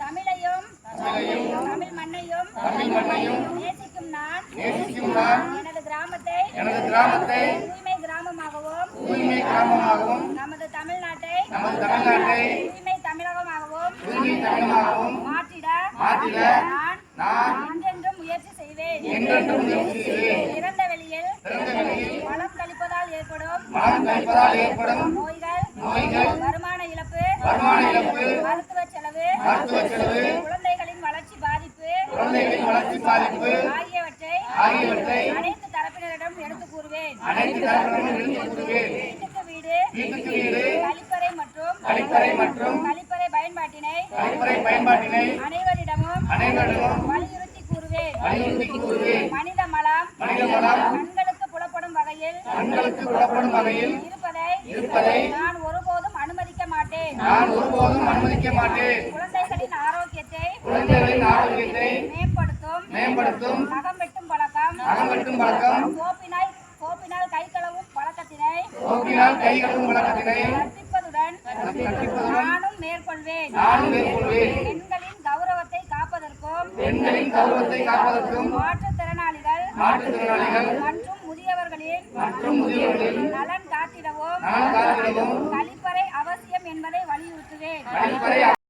தமிழையும் தமிழ் மண்ணையும் நேசிக்கும் நான் நேசிக்கும் நான் எனது கிராமத்தை எனது கிராமத்தை தூய்மை கிராமமாகவும் தூய்மை கிராமமாகவும் நமது தமிழ்நாட்டை நமது தமிழ்நாட்டை தூய்மை தமிழகமாகவும் தூய்மை தமிழகமாகவும் மாற்றிட மாற்றிட நான் நான் என்றென்றும் முயற்சி செய்வேன். என்றென்றும் முயற்சி செய்வேன். திறந்த வெளியில் திறந்த வெளியில் மலம் கழிப்பதால் ஏற்படும் மனம் கழிப்பதால் ஏற்படும் நோய்கள் நோய்கள் வருமான இழப்பு வருமான இழப்பு மருத்துவ செலவு. குழந்தைகளின் வளர்ச்சி பாதிப்பு. குழந்தைகளின் வளர்ச்சி பாதிப்பு. ஆகியவற்றை ஆகியவற்றை அனைத்து தரப்பினரிடம் எடுத்து கூறுவேன். அனைத்து தரப்பினரும் எடுத்துக் கூறுவேன். வீட்டுக்கு வீடு வீட்டுக்கு வீடு. கழிப்பறை மற்றும் கழிப்பறை மற்றும் கழிப்பறை பயன்பாட்டினை கழிப்பறை பயன்பாட்டினை அனைவரிடமும் அனைவரிடமும் வலியுறுத்தி கூறுவேன். வலியுறுத்தி கூறுவேன். மனித மலம் மனித மனம் கண்களுக்கு புலப்படும் வகையில் கண்களுக்கு புலப்படும் வகையில் இருப்பதை இருப்பதை நான் அனுமதிக்க மாட்டேன். நான் ஒருபோதும் அனுமதிக்க மாட்டேன். குழந்தைகளின் ஆரோக்கியத்தை குழந்தைகளின் ஆரோக்கியத்தை மேம்படுத்தும். மேம்படுத்தும். நகம் வெட்டும் பழக்கம். அகம்பட்டும் பழக்கம். சோப்பினால் சோப்பினால் கை கழுவும் பழக்கத்தினை கைகளும் வழக்கத்தினை கற்பிப்பதுடன் கற்பிப்பதுடன் நானும் மேற்கொள்வேன். நானும் மேற்கொள்வேன். பெண்களின் கௌரவத்தை காப்பதற்கும் பெண்களின் கௌரவத்தை காப்பதற்கும் மாற்றுத்திறனாளிகள் மாற்றுத்திறனாளிகள் மற்றும் முதியவர்களின் மற்றும் முதியோர்களின் நலன் வழிமுறை